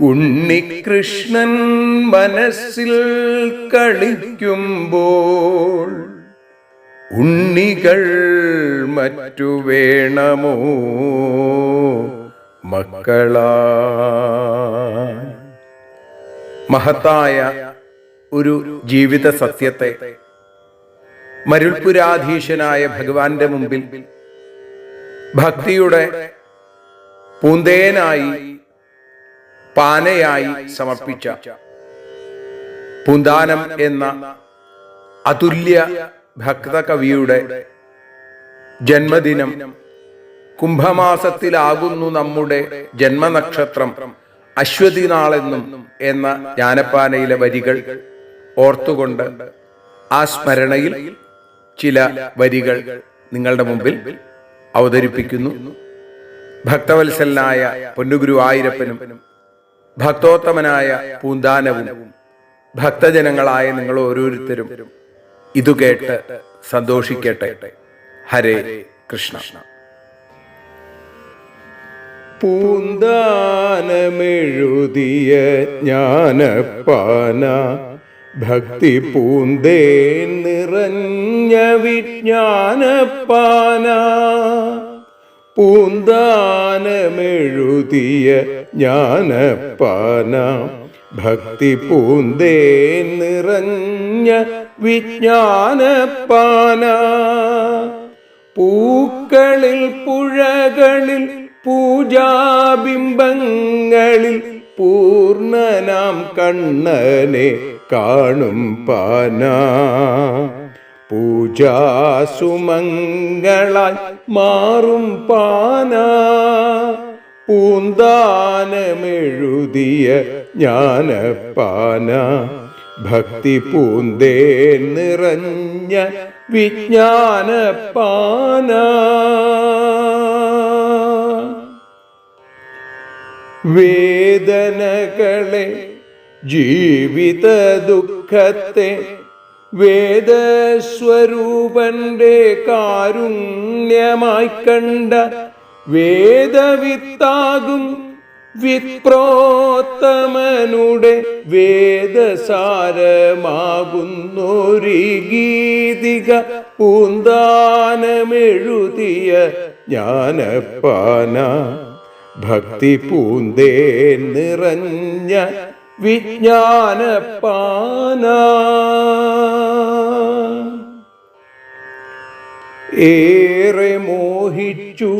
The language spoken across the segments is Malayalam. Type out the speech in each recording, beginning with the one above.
ഉണ്ണികൃഷ്ണൻ മനസ്സിൽ കളിക്കുമ്പോൾ ഉണ്ണികൾ മറ്റു വേണമോ മക്കളാ? മഹത്തായ ഒരു ജീവിത സത്യത്തെ മരുൾപുരാധീശനായ ഭഗവാന്റെ മുമ്പിൽ ഭക്തിയുടെ പൂന്തേനായി പാനയായി സമർപ്പിച്ച പൂന്താനം എന്ന അതുല്യ ഭക്തകവിയുടെ ജന്മദിനം കുംഭമാസത്തിലാകുന്നു നമ്മുടെ ജന്മനക്ഷത്രം അശ്വതി നാളെന്നും എന്ന ജ്ഞാനപ്പാനയിലെ വരികൾ ഓർത്തുകൊണ്ട് ആ സ്മരണയിൽ ചില വരികൾ നിങ്ങളുടെ മുമ്പിൽ അവതരിപ്പിക്കുന്നു. ഭക്തവത്സലനായ പൊന്നുഗുരു ആയിരപ്പനും ഭക്തോത്തമനായ പൂന്താനവും ഭക്തജനങ്ങളായ നിങ്ങൾ ഓരോരുത്തരും ഇതു കേട്ട് സന്തോഷിക്കട്ടെ. ഹരേ കൃഷ്ണ. പൂന്താനമെഴുതിയ ജ്ഞാനപ്പാന ഭക്തി പൂന്തേ നിറഞ്ഞ വിജ്ഞാനപ്പാന പൂന്താനമെഴുതിയ ജ്ഞാനപ്പാന ഭക്തി പൂന്തേ നിറഞ്ഞ വിജ്ഞാനപ്പാന പൂക്കളിൽ പുഴകളിൽ പൂജാബിംബങ്ങളിൽ പൂർണനാം കണ്ണനെ കാണും പാന. പൂജാസുമങ്ങളായി മാറും പാന. പൂന്താനമെഴുതിയ ജ്ഞാനപ്പാന ഭക്തി പൂന്തേ നിറഞ്ഞ വിജ്ഞാനപ്പാന വേദനകളെ ജീവിത ദുഃഖത്തെ വേദസ്വരൂപന്റെ കാരുണ്യമായി കണ്ട വേദവിത്താകും വിപ്രോത്തമനുടെ വേദസാരമാകുന്നൊരു ഗീതിക പൂന്താനമെഴുതിയ ജ്ഞാനപ്പാന ഭക്തി പൂന്തേ നിറഞ്ഞ വിജ്ഞാനപ്പാന ഏറെ മോഹിച്ചു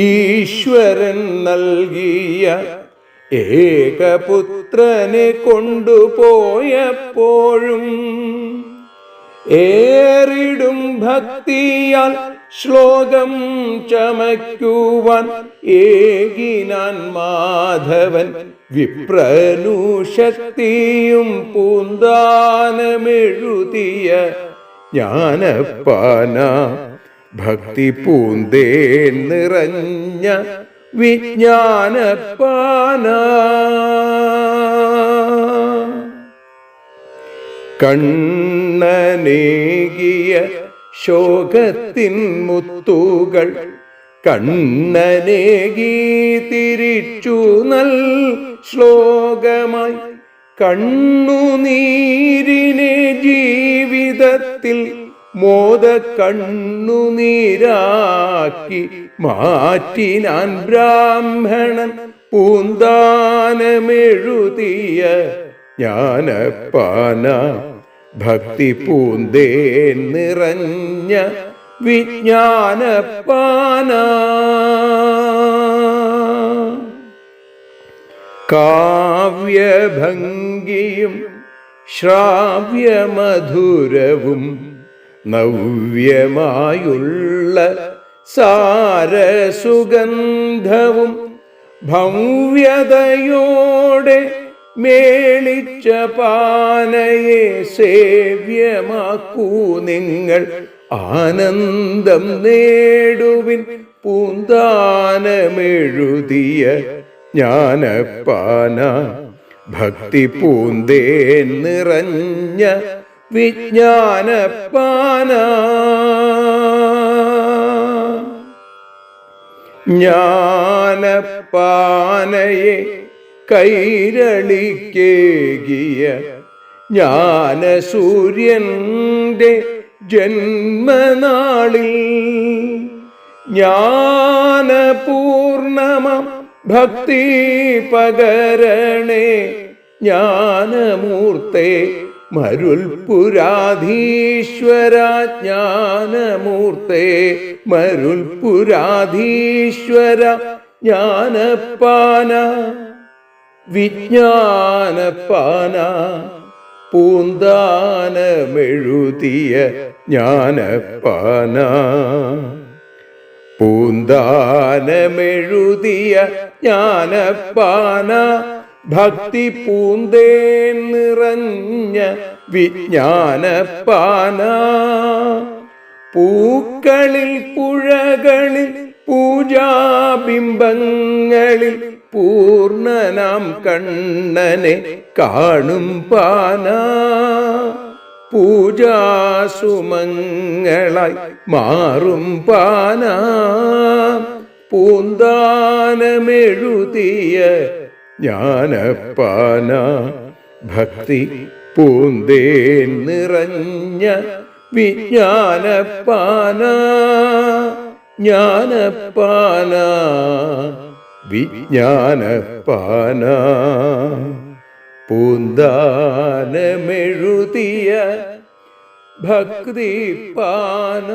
ഈശ്വരൻ നൽകിയ ഏകപുത്രനെ കൊണ്ടുപോയപ്പോഴും ഏറിടും ഭക്തിയാൽ ശ്ലോകം ചമയ്ക്കുവാൻ ഏകിനാൻ മാധവൻ വിപ്രനുശക്തിയും പൂന്താനമെഴുതിയ ജ്ഞാനപ്പാന ഭക്തി പൂന്തേ നിറഞ്ഞ വിജ്ഞാനപ്പാന. കണ്ണനേകിയ ശോകത്തിൻ മുത്തുകൾ കണ്ണനേകി തിരിച്ചു നൽ ശ്ലോകമായി. കണ്ണുനീരിനെ ജീവിതത്തിൽ മോദ കണ്ണുനീരാക്കി മാറ്റിനാൻ ബ്രാഹ്മണൻ പൂന്താനമെഴുതിയ ജ്ഞാനപ്പാന ഭക്തി പൂന്തേ നിറഞ്ഞ വിജ്ഞാനപ്പാന കാവ്യഭംഗിയും ശ്രാവ്യമധുരവും നവ്യമായുള്ള സാരസുഗന്ധവും ഭവ്യതയോടെ മേളിച്ച പാനയെ സേവ്യമാക്കൂ നിങ്ങൾ. ആനന്ദം നേടുവിൻ പൂന്താനമെഴുതിയ ജ്ഞാനപ്പാന ഭക്തി പൂന്തേ നിറഞ്ഞ വിജ്ഞാനപ്പാന ജ്ഞാനപ്പാനയെ കൈരളിക്കേകിയ ജ്ഞാനസൂര്യന്റെ ജന്മനാളിൽ ജ്ഞാനപൂർണമ ഭക്തി പകരണേ ജ്ഞാനമൂർത്തെ മരുൽപുരാധീശ്വര ജ്ഞാനമൂർത്തെ മരുൽപുരാധീശ്വര ജ്ഞാനപ്പാന വിജ്ഞാനപ്പാന പൂന്താനമെഴുതിയ ജ്ഞാനപ്പാന പൂന്താനമെഴുതിയ ജ്ഞാനപ്പാന ഭക്തി പൂന്തേ നിറഞ്ഞ വിജ്ഞാനപ്പാന പൂക്കളിൽ പുഴകളിൽ പൂജാബിംബങ്ങളിൽ പൂർണനാം കണ്ണനെ കാണും പാന. പൂജാസുമങ്ങളായി മാറും പാന. പൂന്താനമെഴുതിയ ജ്ഞാനപ്പാന ഭക്തി പൂന്തേ നിറഞ്ഞ വിജ്ഞാനപ്പാന ജ്ഞാനപ്പാന വിജ്ഞാനപ്പാന പൂന്താനമെഴുതിയ ഭക്തിപ്പാന